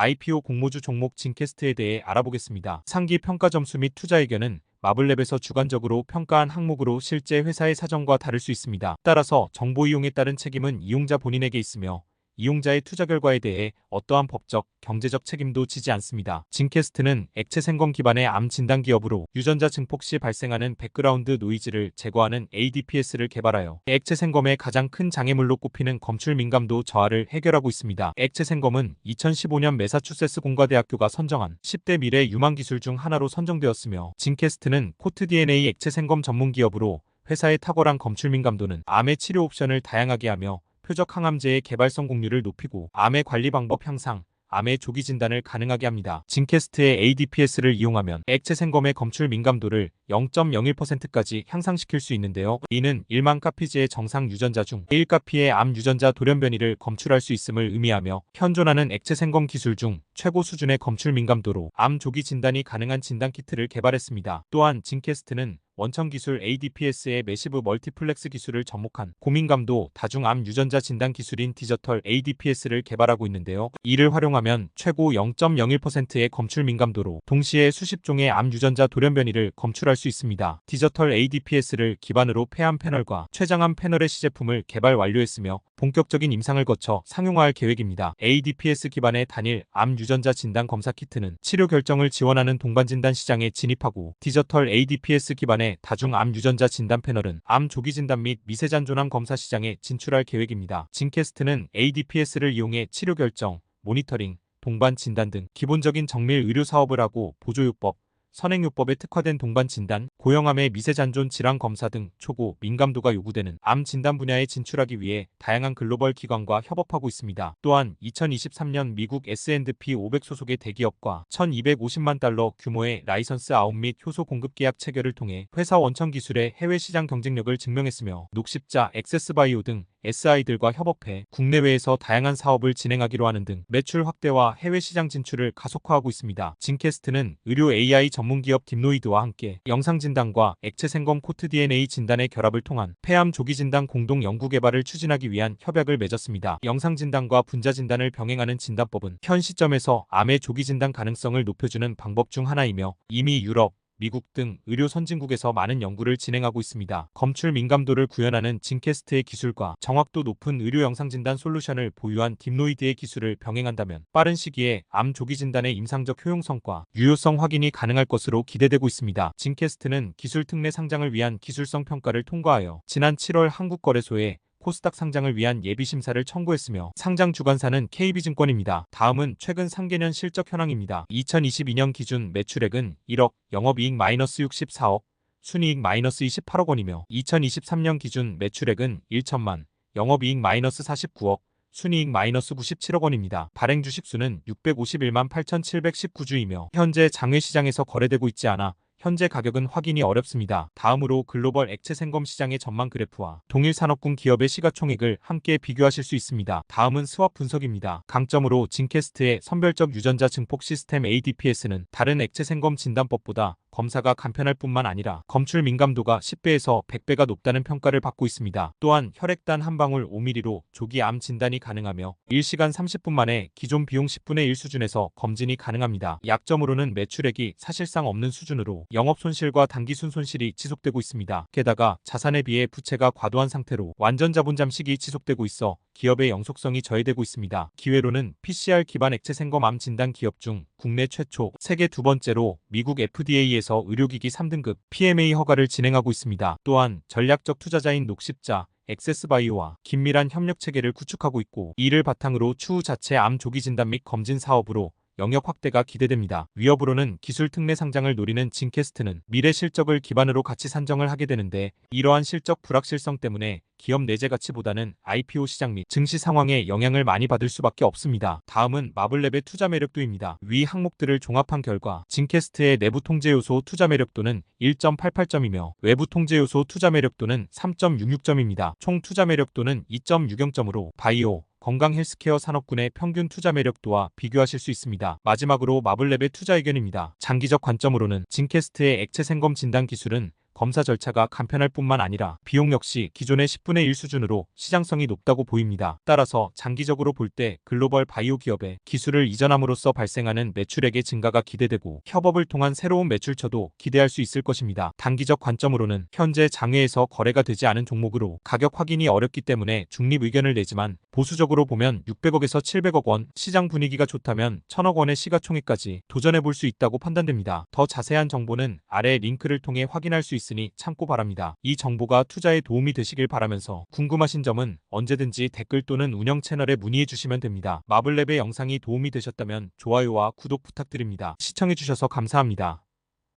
IPO 공모주 종목 징캐스트에 대해 알아보겠습니다. 상기 평가 점수 및 투자 의견은 마블랩에서 주관적으로 평가한 항목으로 실제 회사의 사정과 다를 수 있습니다. 따라서 정보 이용에 따른 책임은 이용자 본인에게 있으며 이용자의 투자 결과에 대해 어떠한 법적, 경제적 책임도 지지 않습니다. 징캐스트는 액체 생검 기반의 암 진단 기업으로 유전자 증폭 시 발생하는 백그라운드 노이즈를 제거하는 ADPS를 개발하여 액체 생검의 가장 큰 장애물로 꼽히는 검출 민감도 저하를 해결하고 있습니다. 액체 생검은 2015년 메사추세츠 공과대학교가 선정한 10대 미래 유망 기술 중 하나로 선정되었으며 징캐스트는 코트 DNA 액체 생검 전문 기업으로 회사의 탁월한 검출 민감도는 암의 치료 옵션을 다양하게 하며 표적 항암제의 개발 성 공률을 높이고 암의 관리 방법 향상, 암의 조기 진단을 가능하게 합니다. 징캐스트의 ADPS를 이용하면 액체 생검의 검출 민감도를 0.01%까지 향상시킬 수 있는데요. 이는 1만 카피지의 정상 유전자 중 1카피의 암 유전자 돌연 변이를 검출할 수 있음을 의미하며 현존하는 액체 생검 기술 중 최고 수준의 검출 민감도로 암 조기 진단이 가능한 진단 키트를 개발했습니다. 또한 징캐스트는 원천 기술 ADPS의 매시브 멀티플렉스 기술을 접목한 고민감도 다중암 유전자 진단 기술인 디저털 ADPS를 개발하고 있는데요. 이를 활용하면 최고 0.01%의 검출 민감도로 동시에 수십 종의 암 유전자 돌연변이를 검출할 수 있습니다. 디저털 ADPS를 기반으로 폐암 패널과 췌장암 패널의 시제품을 개발 완료했으며 본격적인 임상을 거쳐 상용화할 계획입니다. ADPS 기반의 단일 암 유전자 진단 검사 키트는 치료 결정을 지원하는 동반 진단 시장에 진입하고 디저털 ADPS 기반의 다중 암 유전자 진단 패널은 암 조기 진단 및 미세잔존암 검사 시장에 진출할 계획입니다. 징캐스트는 ADPS를 이용해 치료 결정, 모니터링, 동반 진단 등 기본적인 정밀 의료 사업을 하고 보조요법, 선행요법에 특화된 동반 진단, 고형암의 미세잔존 질환 검사 등 초고 민감도가 요구되는 암 진단 분야에 진출하기 위해 다양한 글로벌 기관과 협업하고 있습니다. 또한 2023년 미국 S&P 500 소속의 대기업과 1250만 달러 규모의 라이선스 아웃 및 효소 공급 계약 체결을 통해 회사 원천 기술의 해외 시장 경쟁력을 증명했으며 녹십자, 액세스바이오 등 SI들과 협업해 국내외에서 다양한 사업을 진행하기로 하는 등 매출 확대와 해외 시장 진출을 가속화하고 있습니다. 징캐스트는 의료 AI 전문기업 딥노이드와 함께 영상 진단과 액체 생검 코트 DNA 진단의 결합을 통한 폐암 조기 진단 공동 연구 개발을 추진하기 위한 협약을 맺었습니다. 영상 진단과 분자 진단을 병행하는 진단법은 현 시점에서 암의 조기 진단 가능성을 높여주는 방법 중 하나이며 이미 유럽, 미국 등 의료 선진국에서 많은 연구를 진행하고 있습니다. 검출 민감도를 구현하는 징캐스트의 기술과 정확도 높은 의료 영상 진단 솔루션을 보유한 딥노이드의 기술을 병행한다면 빠른 시기에 암 조기 진단의 임상적 효용성과 유효성 확인이 가능할 것으로 기대되고 있습니다. 징캐스트는 기술 특례 상장을 위한 기술성 평가를 통과하여 지난 7월 한국거래소에 코스닥 상장을 위한 예비 심사를 청구했으며 상장 주관사는 KB증권입니다. 다음은 최근 3개년 실적 현황입니다. 2022년 기준 매출액은 1억, 영업이익 마이너스 64억, 순이익 마이너스 28억 원이며 2023년 기준 매출액은 1천만, 영업이익 마이너스 49억, 순이익 마이너스 97억 원입니다. 발행 주식수는 651만 8,719주이며 현재 장외시장에서 거래되고 있지 않아 현재 가격은 확인이 어렵습니다. 다음으로 글로벌 액체 생검 시장의 전망 그래프와 동일 산업군 기업의 시가총액을 함께 비교하실 수 있습니다. 다음은 스왑 분석입니다. 강점으로 징캐스트의 선별적 유전자 증폭 시스템 ADPS는 다른 액체 생검 진단법보다 검사가 간편할 뿐만 아니라 검출 민감도가 10배에서 100배가 높다는 평가를 받고 있습니다. 또한 혈액단 한 방울 5mm로 조기 암 진단이 가능하며 1시간 30분 만에 기존 비용 10분의 1 수준에서 검진이 가능합니다. 약점으로는 매출액이 사실상 없는 수준으로 영업 손실과 단기 순 손실이 지속되고 있습니다. 게다가 자산에 비해 부채가 과도한 상태로 완전 자본 잠식이 지속되고 있어 기업의 영속성이 저해되고 있습니다. 기회로는 PCR 기반 액체 생검 암 진단 기업 중 국내 최초, 세계 두 번째로 미국 FDA에서 의료기기 3등급 PMA 허가를 진행하고 있습니다. 또한 전략적 투자자인 녹십자, 엑세스바이오와 긴밀한 협력 체계를 구축하고 있고 이를 바탕으로 추후 자체 암 조기 진단 및 검진 사업으로 영역 확대가 기대됩니다. 위협으로는 기술 특례 상장을 노리는 징캐스트는 미래 실적을 기반으로 가치 산정을 하게 되는데 이러한 실적 불확실성 때문에 기업 내재 가치보다는 IPO 시장 및 증시 상황에 영향을 많이 받을 수밖에 없습니다. 다음은 마블랩의 투자 매력도입니다. 위 항목들을 종합한 결과 징캐스트의 내부 통제 요소 투자 매력도는 1.88점이며 외부 통제 요소 투자 매력도는 3.66점입니다. 총 투자 매력도는 2.60점으로 바이오, 건강 헬스케어 산업군의 평균 투자 매력 도와 비교하실 수 있습니다. 마지막으로 마블랩의 투자 의견입니다. 장기적 관점으로는 징캐스트의 액체 생검 진단 기술은 검사 절차가 간편할 뿐만 아니라 비용 역시 기존의 10분의 1 수준으로 시장성이 높다고 보입니다. 따라서 장기적으로 볼 때 글로벌 바이오 기업에 기술을 이전함으로써 발생하는 매출액의 증가가 기대되고 협업을 통한 새로운 매출처도 기대할 수 있을 것입니다. 단기적 관점으로는 현재 장외에서 거래가 되지 않은 종목으로 가격 확인이 어렵기 때문에 중립 의견을 내지만 보수적으로 보면 600억에서 700억 원, 시장 분위기가 좋다면 1000억 원의 시가총액까지 도전해 볼 수 있다고 판단됩니다. 더 자세한 정보는 아래 링크를 통해 확인할 수 있으니 참고 바랍니다. 이 정보가 투자에 도움이 되시길 바라면서 궁금하신 점은 언제든지 댓글 또는 운영 채널에 문의해 주시면 됩니다. 마블랩의 영상이 도움이 되셨다면 좋아요와 구독 부탁드립니다. 시청해 주셔서 감사합니다.